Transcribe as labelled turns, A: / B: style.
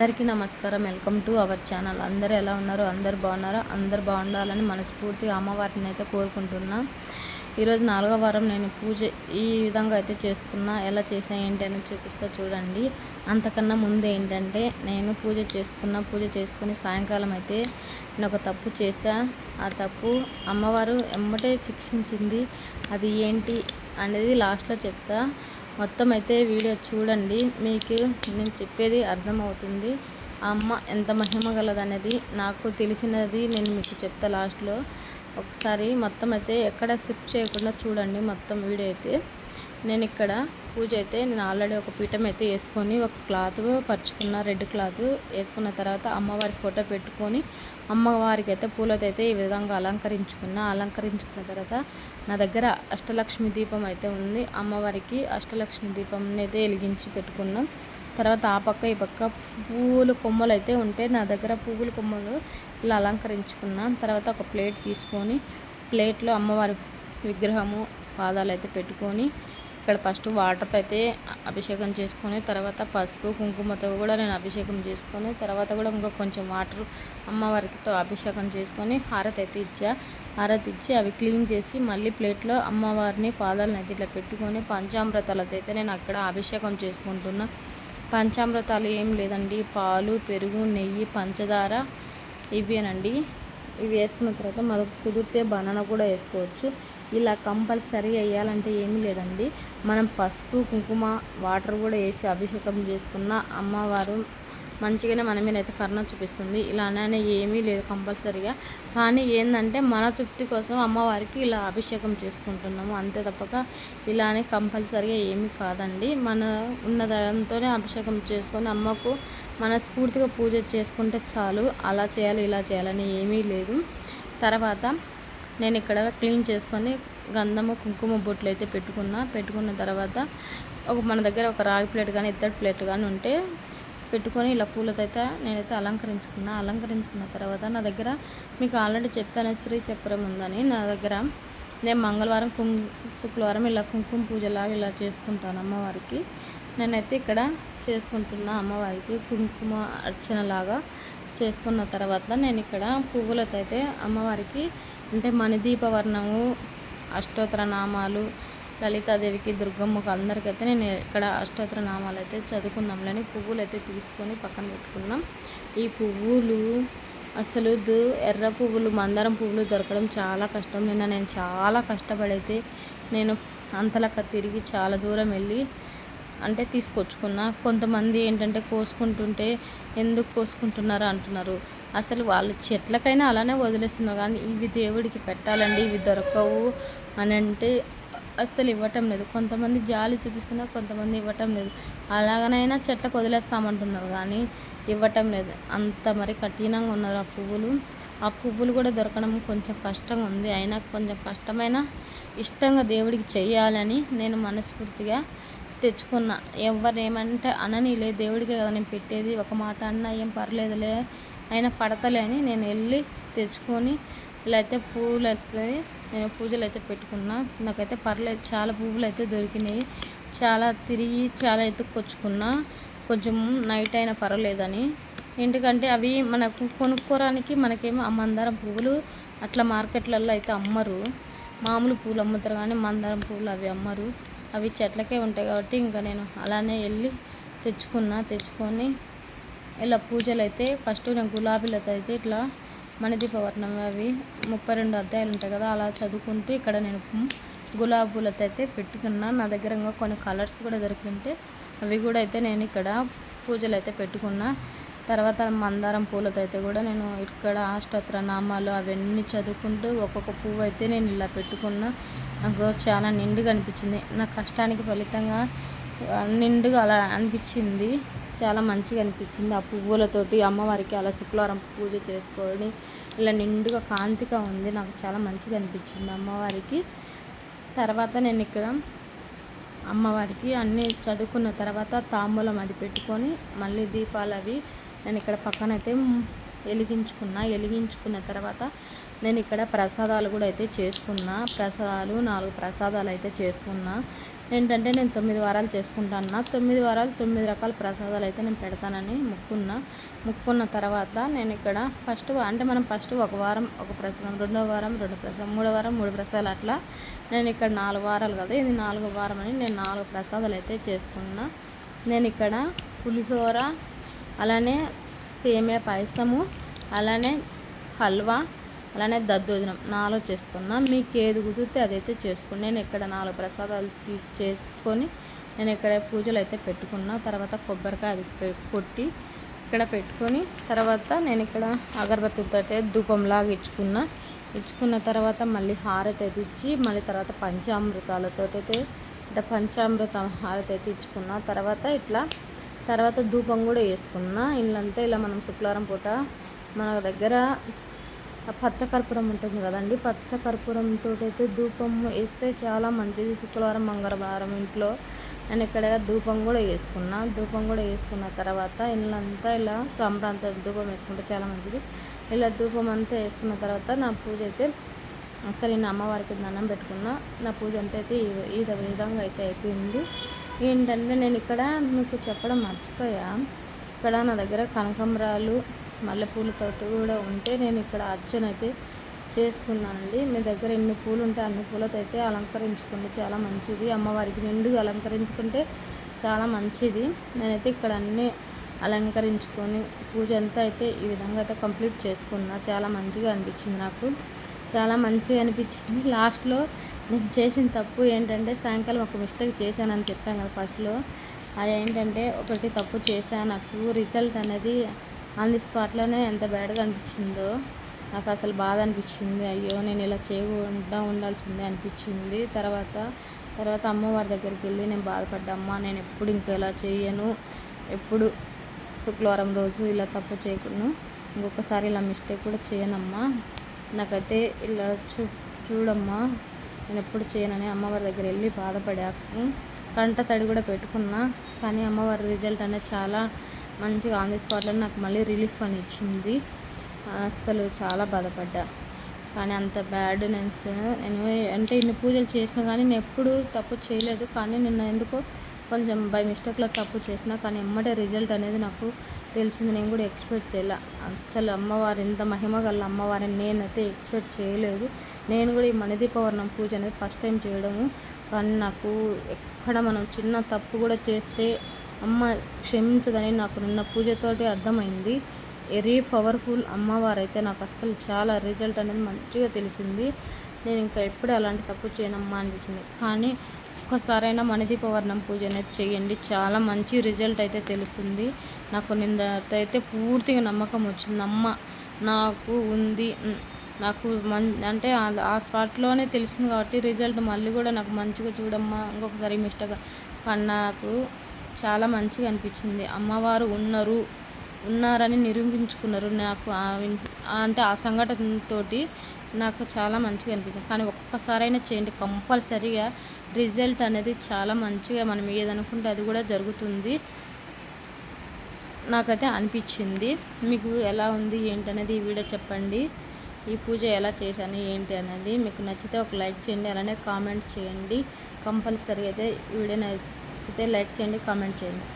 A: అందరికీ నమస్కారం. Welcome to our channel. అందరూ ఎలా ఉన్నారు అందరు బాగున్నారో? అందరు బాగుండాలని మనస్ఫూర్తిగా అమ్మవారిని అయితే కోరుకుంటున్నా. ఈరోజు నాలుగో వారం నేను పూజ ఈ విధంగా అయితే చేసుకున్నా. ఎలా చేసా ఏంటి అని చూపిస్తా చూడండి. అంతకన్నా ముందు ఏంటంటే నేను పూజ చేసుకున్న. పూజ చేసుకుని సాయంకాలం అయితే నేను ఒక తప్పు చేశా. ఆ తప్పు అమ్మవారు ఎమ్మటే శిక్షించింది. అది ఏంటి అనేది లాస్ట్లో చెప్తా. మొత్తం అయితే వీడియో చూడండి. మీకు నేను చెప్పేది అర్థమవుతుంది. ఆ అమ్మ ఎంత మహిమ గలదనేది నాకు తెలిసినది నేను మీకు చెప్తా లాస్ట్లో. ఒకసారి మొత్తం అయితే ఎక్కడ స్కిప్ చేయకుండా చూడండి మొత్తం వీడియో అయితే. నేను ఇక్కడ పూజ అయితే నేను ఆల్రెడీ ఒక పీఠం అయితే వేసుకొని ఒక క్లాత్ పరుచుకున్న రెడ్ క్లాత్ వేసుకున్న తర్వాత అమ్మవారి ఫోటో పెట్టుకొని అమ్మవారికి అయితే పూలతో అయితే ఈ విధంగా అలంకరించుకున్న అలంకరించుకున్న తర్వాత నా దగ్గర అష్టలక్ష్మి దీపం అయితే ఉంది. అమ్మవారికి అష్టలక్ష్మి దీపం అయితే వెలిగించి పెట్టుకున్నాం. తర్వాత ఆ పక్క ఈ పక్క పువ్వులు కొమ్మలు అయితే ఉంటే నా దగ్గర పువ్వుల కొమ్మలు ఇలా అలంకరించుకున్నాను తర్వాత ఒక ప్లేట్ తీసుకొని ప్లేట్లో అమ్మవారి విగ్రహము పాదాలు అయితే పెట్టుకొని ఇక్కడ ఫస్ట్ వాటర్తో అయితే అభిషేకం చేసుకొని తర్వాత పసుపు కుంకుమతో కూడా నేను అభిషేకం చేసుకొని తర్వాత కూడా ఇంకా కొంచెం వాటర్ అమ్మవారితో అభిషేకం చేసుకొని హారతి అయితే ఇచ్చా. హారతి ఇచ్చి అవి క్లీన్ చేసి మళ్ళీ ప్లేట్లో అమ్మవారిని పాదాలను అయితే ఇట్లా పెట్టుకొని పంచామృతాలతో అయితే నేను అక్కడ అభిషేకం చేసుకుంటున్నా. పంచామృతాలు ఏం లేదండి. పాలు పెరుగు నెయ్యి పంచదార ఇవేనండి. ఇవి వేసుకున్న తర్వాత మనకు కుదిరితే బనానా కూడా వేసుకోవచ్చు. ఇలా కంపల్సరీ వేయాలంటే ఏమీ లేదండి. మనం పసుపు కుంకుమ వాటర్ కూడా వేసి అభిషేకం చేసుకున్న అమ్మవారు మంచిగానే మన మీద అయితే కరుణ చూపిస్తుంది. ఇలానే ఏమీ లేదు కంపల్సరీగా. కానీ ఏంటంటే మన తృప్తి కోసం అమ్మవారికి ఇలా అభిషేకం చేసుకుంటున్నాము. అంతే తప్పక ఇలానే కంపల్సరీగా ఏమీ కాదండి. మన ఉన్న దాంతోనే అభిషేకం చేసుకొని అమ్మకు మనస్ఫూర్తిగా పూజ చేసుకుంటే చాలు. అలా చేయాలి ఇలా చేయాలని ఏమీ లేదు. తర్వాత నేను ఇక్కడ క్లీన్ చేసుకొని గంధము కుంకుమ బొట్లు అయితే పెట్టుకున్నా. పెట్టుకున్న తర్వాత ఒక మన దగ్గర ఒక రాగి ప్లేట్ కానీ ఇత్తడి ప్లేట్ కానీ ఉంటే పెట్టుకొని ఇలా పూలతో అయితే నేనైతే అలంకరించుకున్నా. అలంకరించుకున్న తర్వాత నా దగ్గర మీకు ఆల్రెడీ చెప్పాను స్త్రీ చక్రం ఉందని. నా దగ్గర నేను మంగళవారం కుం శుక్రవారం ఇలా కుంకుమ పూజలాగా ఇలా చేసుకుంటాను అమ్మవారికి. నేనైతే ఇక్కడ చేసుకుంటున్నా అమ్మవారికి కుంకుమ అర్చనలాగా చేసుకున్న తర్వాత నేను ఇక్కడ పువ్వులతో అయితే అమ్మవారికి అంటే మణిదీపవర్ణము అష్టోత్తర నామాలు లలితాదేవికి దుర్గమ్మకు అందరికైతే నేను ఇక్కడ అష్టోత్తర నామాలు అయితే చదువుకుందాంలని పువ్వులు అయితే తీసుకొని పక్కన పెట్టుకున్నాం. ఈ పువ్వులు అసలు ఎర్ర పువ్వులు మందారం పువ్వులు దొరకడం చాలా కష్టం. నిన్న నేను చాలా కష్టపడైతే నేను అంతలక తిరిగి చాలా దూరం వెళ్ళి అంటే తీసుకొచ్చుకున్నా. కొంతమంది ఏంటంటే కోసుకుంటుంటే ఎందుకు కోసుకుంటున్నారు? అంటున్నారు. అసలు వాళ్ళు చెట్లకైనా అలానే వదిలేస్తున్నారు. కానీ ఇవి దేవుడికి పెట్టాలండి ఇవి దొరకవు అని అంటే అస్సలు ఇవ్వటం లేదు. కొంతమంది జాలి చూపిస్తున్నారు కొంతమంది ఇవ్వటం లేదు. అలాగనైనా చెట్లకు వదిలేస్తామంటున్నారు కానీ ఇవ్వటం లేదు. అంత మరి కఠినంగా ఉన్నారు ఆ పువ్వులు. ఆ పువ్వులు కూడా దొరకడం కొంచెం కష్టంగా ఉంది. అయినా కొంచెం కష్టమైన ఇష్టంగా దేవుడికి చెయ్యాలని నేను మనస్ఫూర్తిగా తెచ్చుకున్నా. ఎవరు ఏమంటే అనని లేదు దేవుడికే కదా నేను పెట్టేది. ఒక మాట అన్న ఏం పర్లేదులే అయినా పడతలేని నేను వెళ్ళి తెచ్చుకొని ఇలా అయితే పూలు అయితే నేను పూజలు అయితే పెట్టుకున్నా. నాకైతే పర్లేదు చాలా పువ్వులు అయితే దొరికినాయి. చాలా తిరిగి చాలా ఎత్తుకొచ్చుకున్నా కొంచెం నైట్ అయినా పర్వాలేదని. ఎందుకంటే అవి మనకు కొనుక్కోవడానికి మనకేమో ఆ మందారం పువ్వులు అట్లా మార్కెట్లలో అయితే అమ్మరు. మామూలు పూలు అమ్ముతారు కానీ మందారం పువ్వులు అవి అమ్మరు. అవి చెట్లకే ఉంటాయి కాబట్టి ఇంకా నేను అలానే వెళ్ళి తెచ్చుకున్నా తెచ్చుకొని ఇలా పూజలు అయితే ఫస్ట్ నేను గులాబీలతో అయితే ఇట్లా మణిదీపవర్ణం అవి ముప్పై రెండు అధ్యాయులు ఉంటాయి కదా అలా చదువుకుంటూ ఇక్కడ నేను గులాబీ పూలతో అయితే పెట్టుకున్నా. నా దగ్గర ఇంకా కొన్ని కలర్స్ కూడా దొరికింటే అవి కూడా అయితే నేను ఇక్కడ పూజలు అయితే పెట్టుకున్నా. తర్వాత మందారం పూలతో అయితే కూడా నేను ఇక్కడ అష్టోత్తర నామాలు అవన్నీ చదువుకుంటూ ఒక్కొక్క పువ్వు అయితే నేను ఇలా పెట్టుకున్నా. నాకు చాలా నిండుగా అనిపించింది. నా కష్టానికి ఫలితంగా నిండుగా అలా అనిపించింది. చాలా మంచిగా అనిపించింది. ఆ పువ్వులతోటి అమ్మవారికి అలా శుక్రవారం పూజ చేసుకొని ఇలా నిండుగా కాంతిగా ఉంది. నాకు చాలా మంచిగా అనిపించింది అమ్మవారికి. తర్వాత నేను ఇక్కడ అమ్మవారికి అన్నీ చదువుకున్న తర్వాత తాంబూలం అది పెట్టుకొని మళ్ళీ దీపాలు అవి నేను ఇక్కడ పక్కనైతే వెలిగించుకున్నా. వెలిగించుకున్న తర్వాత నేను ఇక్కడ ప్రసాదాలు కూడా అయితే చేసుకున్నా. ప్రసాదాలు నాలుగు ప్రసాదాలు అయితే చేసుకున్నా. ఏంటంటే నేను తొమ్మిది వారాలు చేసుకుంటాను తొమ్మిది వారాలు తొమ్మిది రకాల ప్రసాదాలు అయితే నేను పెడతానని ముక్కున్న. ముక్కున్న తర్వాత నేను ఇక్కడ ఫస్ట్ అంటే మనం ఫస్ట్ ఒక వారం ఒక ప్రసాదం రెండో వారం రెండు ప్రసాదం మూడో వారం మూడు ప్రసాదాలు అట్లా నేను ఇక్కడ నాలుగు వారాలు కదా ఇది నాలుగో వారం అని నేను నాలుగు ప్రసాదాలు అయితే చేసుకున్నా. నేను ఇక్కడ పులిహోర అలానే సేమియా పాయసము అలానే హల్వా అలానే దద్దోజనం. నాలో చేసుకున్నా మీకు ఏది కుదిరితే అదైతే చేసుకుని నేను ఇక్కడ నాలుగు ప్రసాదాలు తీ చేసుకొని నేను ఇక్కడ పూజలు అయితే పెట్టుకున్నా. తర్వాత కొబ్బరికాయ అది కొట్టి ఇక్కడ పెట్టుకొని తర్వాత నేను ఇక్కడ అగరబత్తులతో అయితే ధూపంలాగా ఇచ్చుకున్నా. ఇచ్చుకున్న తర్వాత మళ్ళీ హారతి అయితే ఇచ్చి మళ్ళీ తర్వాత పంచామృతాలతో అయితే అంటే పంచామృతం హారతి అయితే ఇచ్చుకున్నా. తర్వాత ఇట్లా తర్వాత ధూపం కూడా వేసుకున్నా. ఇల్లంతా ఇలా మనం శుక్రవారం పూట మన దగ్గర పచ్చకర్పూరం ఉంటుంది కదండి. పచ్చకర్పూరంతో అయితే ధూపం వేస్తే చాలా మంచిది. శుక్రవారం మంగళవారం ఇంట్లో నేను ఇక్కడ ధూపం కూడా వేసుకున్నా. ధూపం కూడా వేసుకున్న తర్వాత ఇల్లంతా ఇలా సంప్రాంత ధూపం వేసుకుంటే చాలా మంచిది. ఇలా ధూపం అంతా వేసుకున్న తర్వాత నా పూజ అయితే అక్కడ నేను అమ్మవారికి దండం పెట్టుకున్నా. నా పూజ అంతా అయితే ఈ విధంగా అయితే అయిపోయింది. ఏంటంటే నేను ఇక్కడ మీకు చెప్పడం మర్చిపోయా. ఇక్కడ నా దగ్గర కనకంబరాలు మల్లెపూలతోటి కూడా ఉంటే నేను ఇక్కడ అర్చన అయితే చేసుకున్నానండి. మీ దగ్గర ఎన్ని పూలు ఉంటే అన్ని పూలతో అయితే అలంకరించుకోండి చాలా మంచిది. అమ్మవారికి నిండుగా అలంకరించుకుంటే చాలా మంచిది. నేనైతే ఇక్కడ అన్నీ అలంకరించుకొని పూజ అంతా అయితే ఈ విధంగా అయితే కంప్లీట్ చేసుకున్నా. చాలా మంచిగా అనిపించింది నాకు. చాలా మంచిగా అనిపించింది. లాస్ట్లో నేను చేసిన తప్పు ఏంటంటే సాయంకాలం ఒక మిస్టేక్ చేశానని చెప్పాను కదా ఫస్ట్లో. అది ఏంటంటే ఒకటి తప్పు చేశాను నాకు రిజల్ట్ అనేది ఆన్ ది స్పాట్లోనే ఎంత బ్యాడ్గా అనిపించిందో నాకు అసలు బాధ అనిపించింది. అయ్యో నేను ఇలా చేయకుండా ఉండాల్సిందే అనిపించింది. తర్వాత తర్వాత అమ్మవారి దగ్గరికి వెళ్ళి నేను బాధపడ్డా అమ్మ నేను ఎప్పుడు ఇంకా ఇలా చేయను. ఎప్పుడు శుక్రవారం రోజు ఇలా తప్పు చేయకుండా ఇంకొకసారి ఇలా మిస్టేక్ కూడా చేయనమ్మా. నాకైతే ఇలా చూ చూడమ్మా. నేను ఎప్పుడు చేయనని అమ్మవారి దగ్గర వెళ్ళి బాధపడాను. కంట తడి కూడా పెట్టుకున్నా. కానీ అమ్మవారి రిజల్ట్ అనేది చాలా మంచిగా ఆన్ ది స్పాట్లో నాకు మళ్ళీ రిలీఫ్ అని ఇచ్చింది. అస్సలు చాలా బాధపడ్డా. కానీ అంత బ్యాడ్ నేను నేను అంటే ఇన్ని పూజలు చేసినా కానీ నేను ఎప్పుడు తప్పు చేయలేదు. కానీ నిన్న ఎందుకో కొంచెం బై మిస్టేక్లో తప్పు చేసిన కానీ ఎమ్మటే రిజల్ట్ అనేది నాకు తెలిసింది. నేను కూడా ఎక్స్పెక్ట్ చేయలే. అస్సలు అమ్మవారు ఇంత మహిమ గల అమ్మవారిని నేనైతే ఎక్స్పెక్ట్ చేయలేదు. నేను కూడా ఈ మణిదీపవర్ణం పూజ అనేది ఫస్ట్ టైం చేయడము. కానీ నాకు ఎక్కడ మనం చిన్న తప్పు కూడా చేస్తే అమ్మ క్షమించదని నాకు నిన్న పూజతోటి అర్థమైంది. వెరీ పవర్ఫుల్ అమ్మవారు అయితే నాకు అస్సలు చాలా రిజల్ట్ అనేది మంచిగా తెలిసింది. నేను ఇంకా ఎప్పుడు అలాంటి తప్పు చేయనమ్మా అనిపించింది. కానీ ఒక్కసారైనా మణిదీపవర్ణం పూజ అనేది చేయండి. చాలా మంచి రిజల్ట్ అయితే తెలుస్తుంది. నాకు నిన్న అయితే పూర్తిగా నమ్మకం వచ్చింది. అమ్మ నాకు ఉంది. నాకు మన్ అంటే ఆ స్పాట్లోనే తెలిసింది కాబట్టి రిజల్ట్ మళ్ళీ కూడా నాకు మంచిగా చూడమ్మా. ఇంకొకసారి మిస్టేక్ కానీ నాకు చాలా మంచిగా అనిపించింది. అమ్మవారు ఉన్నారు ఉన్నారని నిరూపించుకున్నారు. నాకు అంటే ఆ సంఘటనతో నాకు చాలా మంచిగా అనిపించింది. కానీ ఒక్కసారైనా చేయండి. కంపల్సరీగా రిజల్ట్ అనేది చాలా మంచిగా మనం ఏదనుకుంటే అది కూడా జరుగుతుంది. నాకైతే అనిపించింది. మీకు ఎలా ఉంది ఏంటనేది ఈ వీడియో చెప్పండి. ఈ పూజ ఎలా చేశాను ఏంటి అనేది మీకు నచ్చితే ఒక లైక్ చేయండి. అలానే కామెంట్ చేయండి. కంపల్సరీ అయితే ఈ వీడియో నచ్చితే లైక్ చేయండి కామెంట్ చేయండి.